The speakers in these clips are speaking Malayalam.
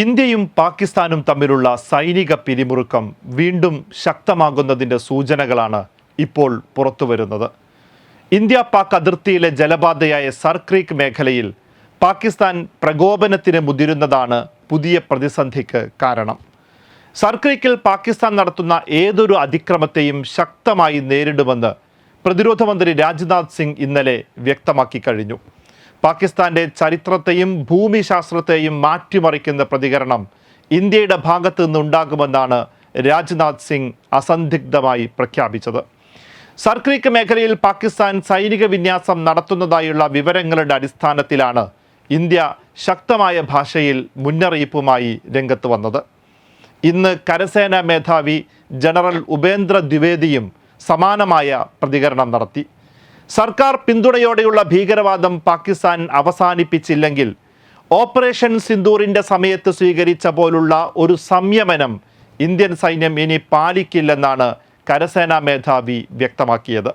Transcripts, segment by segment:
ഇന്ത്യയും പാകിസ്ഥാനും തമ്മിലുള്ള സൈനിക പിരിമുറുക്കം വീണ്ടും ശക്തമാകുന്നതിന്റെ സൂചനകളാണ് ഇപ്പോൾ പുറത്തുവരുന്നത്. ഇന്ത്യ പാക് അതിർത്തിയിലെ ജലപാതയായ സർക്രീക്ക് മേഖലയിൽ പാകിസ്ഥാൻ പ്രകോപനത്തിന് മുതിരുന്നതാണ് പുതിയ പ്രതിസന്ധിക്ക് കാരണം. സർക്രീക്കിൽ പാകിസ്ഥാൻ നടത്തുന്ന ഏതൊരു അതിക്രമത്തെയും ശക്തമായി നേരിടുമെന്ന് പ്രതിരോധ മന്ത്രി രാജ്നാഥ് സിംഗ് ഇന്നലെ വ്യക്തമാക്കി കഴിഞ്ഞു. പാകിസ്ഥാന്റെ ചരിത്രത്തെയും ഭൂമിശാസ്ത്രത്തെയും മാറ്റിമറിക്കുന്ന പ്രതികരണം ഇന്ത്യയുടെ ഭാഗത്തു നിന്നുണ്ടാകുമെന്നാണ് രാജ്നാഥ് സിംഗ് അസന്ദിഗ്ധമായി പ്രഖ്യാപിച്ചത്. സർക്രീക്ക് മേഖലയിൽ പാകിസ്ഥാൻ സൈനിക വിന്യാസം നടത്തുന്നതായുള്ള വിവരങ്ങളുടെ അടിസ്ഥാനത്തിലാണ് ഇന്ത്യ ശക്തമായ ഭാഷയിൽ മുന്നറിയിപ്പുമായി രംഗത്ത് വന്നത്. ഇന്ന് കരസേനാ മേധാവി ജനറൽ ഉപേന്ദ്ര ദ്വിവേദിയും സമാനമായ പ്രതികരണം നടത്തി. സർക്കാർ പിന്തുണയോടെയുള്ള ഭീകരവാദം പാകിസ്ഥാൻ അവസാനിപ്പിച്ചില്ലെങ്കിൽ ഓപ്പറേഷൻ സിന്ദൂറിന്റെ സമയത്ത് സ്വീകരിച്ച പോലുള്ള ഒരു സംയമനം ഇന്ത്യൻ സൈന്യം ഇനി പാലിക്കില്ലെന്നാണ് കരസേനാ മേധാവി വ്യക്തമാക്കിയത്.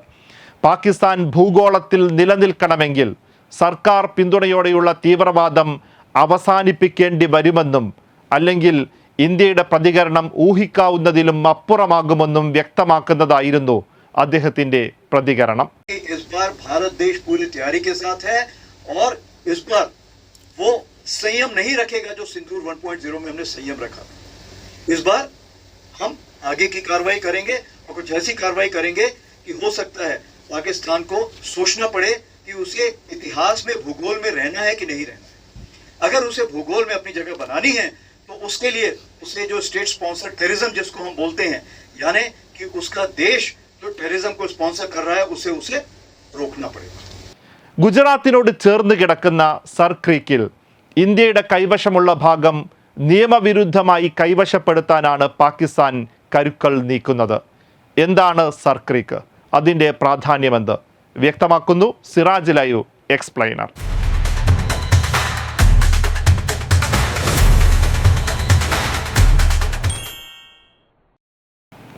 പാകിസ്ഥാൻ ഭൂഗോളത്തിൽ നിലനിൽക്കണമെങ്കിൽ സർക്കാർ പിന്തുണയോടെയുള്ള തീവ്രവാദം അവസാനിപ്പിക്കേണ്ടി വരുമെന്നും അല്ലെങ്കിൽ ഇന്ത്യയുടെ പ്രതികരണം ഊഹിക്കാവുന്നതിലും അപ്പുറമാകുമെന്നും വ്യക്തമാക്കുന്നതായിരുന്നു അദ്ദേഹത്തിന്റെ പ്രതികരണം. भारत देश पूरी तैयारी के साथ है और इस बार वो संयम नहीं रखेगा जो सिंदूर 1.0 में हमने संयम रखा इस बार हम आगे की कार्रवाई करेंगे और कुछ ऐसी कार्रवाई करेंगे कि हो सकता है पाकिस्तान को सोचना पड़े कि उसे इतिहास में, भूगोल में रहना है कि नहीं रहना है। अगर उसे भूगोल में अपनी जगह बनानी है तो उसके लिए उसे जो स्टेट स्पॉन्सर टेररिज्म जिसको हम बोलते हैं, यानी कि उसका देश जो टेररिज्म को स्पॉन्सर कर रहा है, उसे उसे रोकना पड़ेगा ഗുജറാത്തിനോട് ചേർന്ന് കിടക്കുന്ന സർക്രീക്കിൽ ഇന്ത്യയുടെ കൈവശമുള്ള ഭാഗം നിയമവിരുദ്ധമായി കൈവശപ്പെടുത്താനാണ് പാകിസ്ഥാൻ കരുക്കൾ നീക്കുന്നത് എന്താണ് സർക്രീക്ക് അതിൻ്റെ പ്രാധാന്യമെന്ത് വ്യക്തമാക്കുന്നു സിറാജ് ലൈവ് എക്സ്പ്ലൈനർ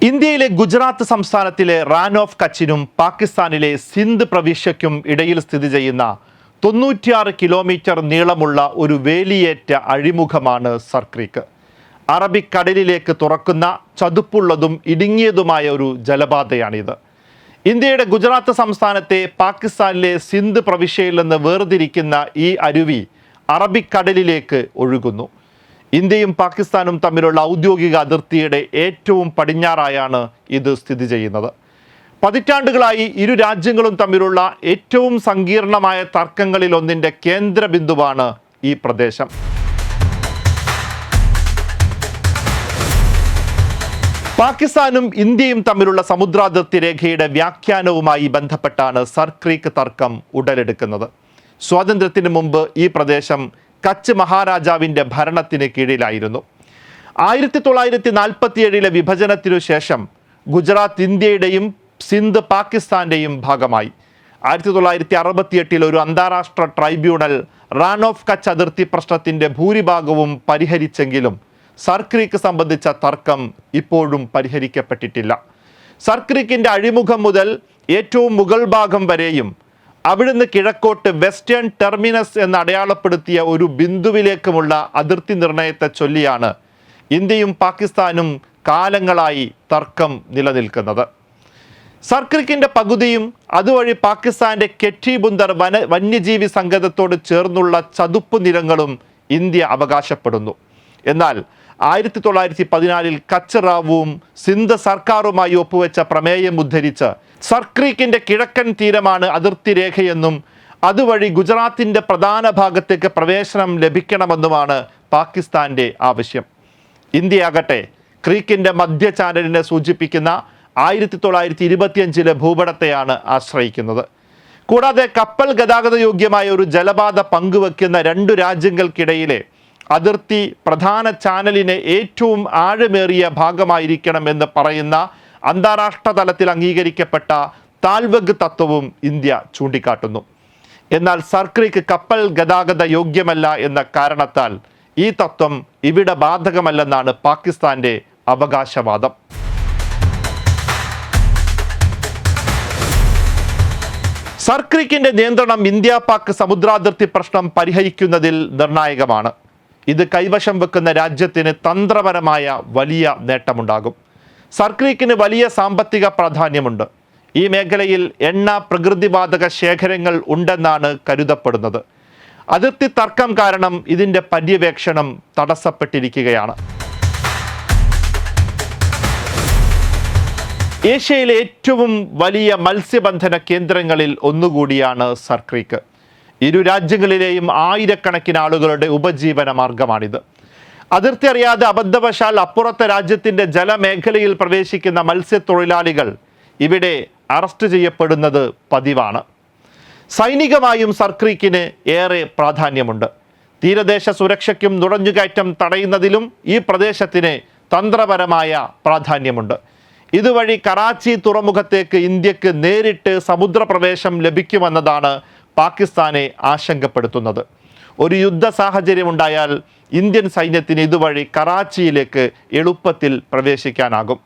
ഇന്ത്യയിലെ ഗുജറാത്ത് സംസ്ഥാനത്തിലെ റാൻ ഓഫ് കച്ചിനും പാകിസ്ഥാനിലെ സിന്ധ് പ്രവിശ്യയ്ക്കും ഇടയിൽ സ്ഥിതി ചെയ്യുന്ന തൊണ്ണൂറ്റിയാറ് കിലോമീറ്റർ നീളമുള്ള ഒരു വേലിയേറ്റ അഴിമുഖമാണ് സർക്രീക്ക്. അറബിക്കടലിലേക്ക് തുറക്കുന്ന ചതുപ്പുള്ളതും ഇടുങ്ങിയതുമായ ഒരു ജലപാതയാണിത്. ഇന്ത്യയുടെ ഗുജറാത്ത് സംസ്ഥാനത്തെ പാകിസ്ഥാനിലെ സിന്ധ് പ്രവിശ്യയിൽ നിന്ന് വേർതിരിക്കുന്ന ഈ അരുവി അറബിക്കടലിലേക്ക് ഒഴുകുന്നു. ഇന്ത്യയും പാകിസ്ഥാനും തമ്മിലുള്ള ഔദ്യോഗിക അതിർത്തിയുടെ ഏറ്റവും പടിഞ്ഞാറായാണ് ഇത് സ്ഥിതി ചെയ്യുന്നത്. പതിറ്റാണ്ടുകളായി ഇരു രാജ്യങ്ങളും തമ്മിലുള്ള ഏറ്റവും സങ്കീർണമായ തർക്കങ്ങളിലൊന്നിന്റെ കേന്ദ്രബിന്ദുവാണ് കേന്ദ്ര ബിന്ദുവാണ് ഈ പ്രദേശം. പാകിസ്ഥാനും ഇന്ത്യയും തമ്മിലുള്ള സമുദ്രാതിർത്തി രേഖയുടെ വ്യാഖ്യാനവുമായി ബന്ധപ്പെട്ടാണ് സർക്രീക്ക് തർക്കം ഉടലെടുക്കുന്നത്. സ്വാതന്ത്ര്യത്തിന് മുമ്പ് ഈ പ്രദേശം കച്ച് മഹാരാജാവിന്റെ ഭരണത്തിന് കീഴിലായിരുന്നു. ആയിരത്തി തൊള്ളായിരത്തി നാൽപ്പത്തിയേഴിലെ വിഭജനത്തിനു ശേഷം ഗുജറാത്ത് ഇന്ത്യയുടെയും സിന്ധ് പാകിസ്ഥാന്റെയും ഭാഗമായി. ആയിരത്തി തൊള്ളായിരത്തി അറുപത്തിയെട്ടിൽ ഒരു അന്താരാഷ്ട്ര ട്രൈബ്യൂണൽ റാൻ ഓഫ് കച്ച് അതിർത്തി പ്രശ്നത്തിന്റെ ഭൂരിഭാഗവും പരിഹരിച്ചെങ്കിലും സർക്രീക്ക് സംബന്ധിച്ച തർക്കം ഇപ്പോഴും പരിഹരിക്കപ്പെട്ടിട്ടില്ല. സർക്രീക്കിന്റെ അഴിമുഖം മുതൽ ഏറ്റവും മുകൾ ഭാഗം വരെയും അവിടുന്ന് കിഴക്കോട്ട് വെസ്റ്റേൺ ടെർമിനസ് എന്ന് അടയാളപ്പെടുത്തിയ ഒരു ബിന്ദുവിലേക്കുമുള്ള അതിർത്തി നിർണയത്തെ ചൊല്ലിയാണ് ഇന്ത്യയും പാകിസ്ഥാനും കാലങ്ങളായി തർക്കം നിലനിൽക്കുന്നത്. സർക്രിക്കിന്റെ പകുതിയും അതുവഴി പാകിസ്ഥാന്റെ കെറ്റി ബുന്ദർ വന വന്യജീവി സംഗതത്തോട് ചേർന്നുള്ള ചതുപ്പ് നിരങ്ങളും ഇന്ത്യ അവകാശപ്പെടുന്നു. എന്നാൽ ആയിരത്തി തൊള്ളായിരത്തി പതിനാലിൽ കച്ചറാവും സിന്ധ സർക്കാരുമായി ഒപ്പുവെച്ച പ്രമേയം ഉദ്ധരിച്ച് സർക്രീക്കിന്റെ കിഴക്കൻ തീരമാണ് അതിർത്തി രേഖയെന്നും അതുവഴി ഗുജറാത്തിന്റെ പ്രധാന ഭാഗത്തേക്ക് പ്രവേശനം ലഭിക്കണമെന്നുമാണ് പാകിസ്ഥാന്റെ ആവശ്യം. ഇന്ത്യയാകട്ടെ ക്രീക്കിന്റെ മധ്യ ചാനലിനെ സൂചിപ്പിക്കുന്ന ആയിരത്തി തൊള്ളായിരത്തി ഇരുപത്തിയഞ്ചിലെ ഭൂപടത്തെയാണ് ആശ്രയിക്കുന്നത്. കൂടാതെ കപ്പൽ ഗതാഗത യോഗ്യമായ ഒരു ജലപാത പങ്കുവെക്കുന്ന രണ്ടു രാജ്യങ്ങൾക്കിടയിലെ അതിർത്തി പ്രധാന ചാനലിനെ ഏറ്റവും ആഴമേറിയ ഭാഗമായിരിക്കണമെന്ന് പറയുന്ന അന്താരാഷ്ട്ര തലത്തിൽ അംഗീകരിക്കപ്പെട്ട താൽവഗ് തത്വവും ഇന്ത്യ ചൂണ്ടിക്കാട്ടുന്നു. എന്നാൽ സർക്രിക്ക് കപ്പൽ ഗതാഗത യോഗ്യമല്ല എന്ന കാരണത്താൽ ഈ തത്വം ഇവിടെ ബാധകമല്ലെന്നാണ് പാകിസ്ഥാന്റെ അവകാശവാദം. സർക്രിക്കിന്റെ നിയന്ത്രണം ഇന്ത്യ പാക് സമുദ്രാതിർത്തി പ്രശ്നം പരിഹരിക്കുന്നതിൽ നിർണായകമാണ്. ഇത് കൈവശം വെക്കുന്ന രാജ്യത്തിന് തന്ത്രപരമായ വലിയ നേട്ടമുണ്ടാകും. സർക്രീക്കിന് വലിയ സാമ്പത്തിക പ്രാധാന്യമുണ്ട്. ഈ മേഖലയിൽ എണ്ണ പ്രകൃതിവാതക ശേഖരങ്ങൾ ഉണ്ടെന്നാണ് കരുതപ്പെടുന്നത്. അതിർത്തി തർക്കം കാരണം ഇതിന്റെ പര്യവേക്ഷണം തടസ്സപ്പെട്ടിരിക്കുകയാണ്. ഏഷ്യയിലെ ഏറ്റവും വലിയ മത്സ്യബന്ധന കേന്ദ്രങ്ങളിൽ ഒന്നുകൂടിയാണ് സർക്രീക്ക് ഇരു രാജ്യങ്ങളിലെയും ആയിരക്കണക്കിന് ആളുകളുടെ ഉപജീവന മാർഗമാണിത്. അതിർത്തി അറിയാതെ അബദ്ധവശാൽ അപ്പുറത്തെ രാജ്യത്തിന്റെ ജലമേഖലയിൽ പ്രവേശിക്കുന്ന മത്സ്യത്തൊഴിലാളികൾ ഇവിടെ അറസ്റ്റ് ചെയ്യപ്പെടുന്നത് പതിവാണ്. സൈനികമായും സർക്രീക്കിന് ഏറെ പ്രാധാന്യമുണ്ട്. തീരദേശ സുരക്ഷയ്ക്കും നുഴഞ്ഞുകയറ്റം തടയുന്നതിലും ഈ പ്രദേശത്തിന് തന്ത്രപരമായ പ്രാധാന്യമുണ്ട്. ഇതുവഴി കറാച്ചി തുറമുഖത്തേക്ക് ഇന്ത്യയ്ക്ക് നേരിട്ട് സമുദ്രപ്രവേശം ലഭിക്കുമെന്നതാണ് പാകിസ്ഥാനെ ആശങ്കപ്പെടുത്തുന്നത്. ഒരു യുദ്ധ സാഹചര്യമുണ്ടായാൽ ഇന്ത്യൻ സൈന്യത്തിന് ഇതുവഴി കറാച്ചിയിലേക്ക് എളുപ്പത്തിൽ പ്രവേശിക്കാനാകും.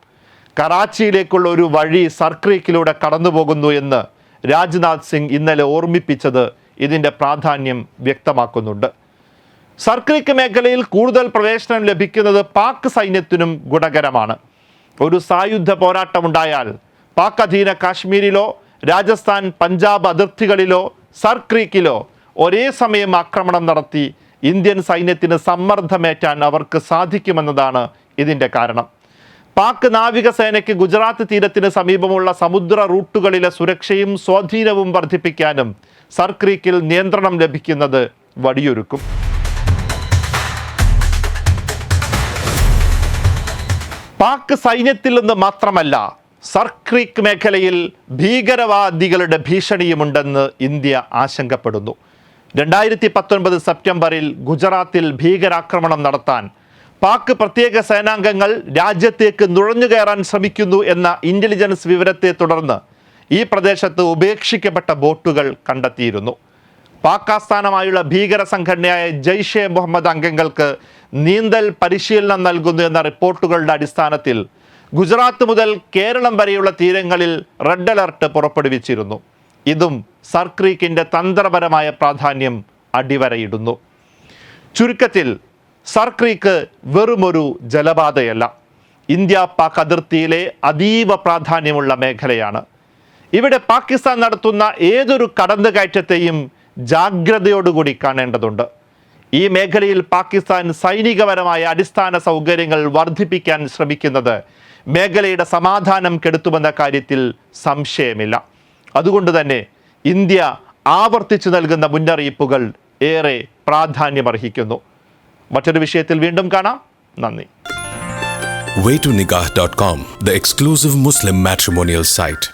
കറാച്ചിയിലേക്കുള്ള ഒരു വഴി സർക്രീക്കിലൂടെ കടന്നുപോകുന്നു എന്ന് രാജ്നാഥ് സിംഗ് ഇന്നലെ ഓർമ്മിപ്പിച്ചത് ഇതിന്റെ പ്രാധാന്യം വ്യക്തമാക്കുന്നുണ്ട്. സർക്രീക്ക് മേഖലയിൽ കൂടുതൽ പ്രവേശനം ലഭിക്കുന്നത് പാക് സൈന്യത്തിനും ഗുണകരമാണ്. ഒരു സായുധ പോരാട്ടമുണ്ടായാൽ പാക് അധീന കാശ്മീരിലോ രാജസ്ഥാൻ പഞ്ചാബ് അതിർത്തികളിലോ സർക്രീക്കിലോ ഒരേ സമയം ആക്രമണം നടത്തി ഇന്ത്യൻ സൈന്യത്തിന് സമ്മർദ്ദമേറ്റാൻ അവർക്ക് സാധിക്കുമെന്നതാണ് ഇതിന്റെ കാരണം. പാക് നാവികസേനയ്ക്ക് ഗുജറാത്ത് തീരത്തിന് സമീപമുള്ള സമുദ്ര റൂട്ടുകളിലെ സുരക്ഷയും സ്വാധീനവും വർദ്ധിപ്പിക്കാനും സർക്രീക്കിൽ നിയന്ത്രണം ലഭിക്കുന്നത് വടിയൊരുക്കും. പാക് സൈന്യത്തിൽ നിന്ന് മാത്രമല്ല സർക്രീക്ക് മേഖലയിൽ ഭീകരവാദികളുടെ ഭീഷണിയുമുണ്ടെന്ന് ഇന്ത്യ ആശങ്കപ്പെടുന്നു. രണ്ടായിരത്തി പത്തൊൻപത് സെപ്റ്റംബറിൽ ഗുജറാത്തിൽ ഭീകരാക്രമണം നടത്താൻ പാക് പ്രത്യേക സേനാംഗങ്ങൾ രാജ്യത്തേക്ക് നുഴഞ്ഞു കയറാൻ ശ്രമിക്കുന്നു എന്ന ഇന്റലിജൻസ് വിവരത്തെ തുടർന്ന് ഈ പ്രദേശത്ത് ഉപേക്ഷിക്കപ്പെട്ട ബോട്ടുകൾ കണ്ടെത്തിയിരുന്നു. പാക് ആസ്ഥാനമായുള്ള ഭീകര സംഘടനയായ ജയ്ഷെ മുഹമ്മദ് അംഗങ്ങൾക്ക് നീന്തൽ പരിശീലനം നൽകുന്നു എന്ന റിപ്പോർട്ടുകളുടെ അടിസ്ഥാനത്തിൽ ഗുജറാത്ത് മുതൽ കേരളം വരെയുള്ള തീരങ്ങളിൽ റെഡ് അലർട്ട് പുറപ്പെടുവിച്ചിരുന്നു. ഇതും സർക്രീക്കിന്റെ തന്ത്രപരമായ പ്രാധാന്യം അടിവരയിടുന്നു. ചുരുക്കത്തിൽ സർക്രീക്ക് വെറുമൊരു ജലപാതയല്ല ഇന്ത്യ പാക് അതിർത്തിയിലെ അതീവ പ്രാധാന്യമുള്ള മേഖലയാണ്. ഇവിടെ പാകിസ്ഥാൻ നടത്തുന്ന ഏതൊരു കടന്നുകയറ്റത്തെയും ജാഗ്രതയോടുകൂടി കാണേണ്ടതുണ്ട്. ഈ മേഖലയിൽ പാകിസ്ഥാൻ സൈനികപരമായ അടിസ്ഥാന സൗകര്യങ്ങൾ വർദ്ധിപ്പിക്കാൻ ശ്രമിക്കുന്നത് മേഖലയുടെ സമാധാനം കെടുത്തുമെന്ന കാര്യത്തിൽ സംശയമില്ല. അതുകൊണ്ട് തന്നെ ഇന്ത്യ ആവർത്തിച്ചു നൽകുന്ന മുന്നറിയിപ്പുകൾ ഏറെ പ്രാധാന്യമർഹിക്കുന്നു. മറ്റൊരു വിഷയത്തിൽ വീണ്ടും കാണാം. നന്ദി. Waytonikah.com, the exclusive Muslim matrimonial site.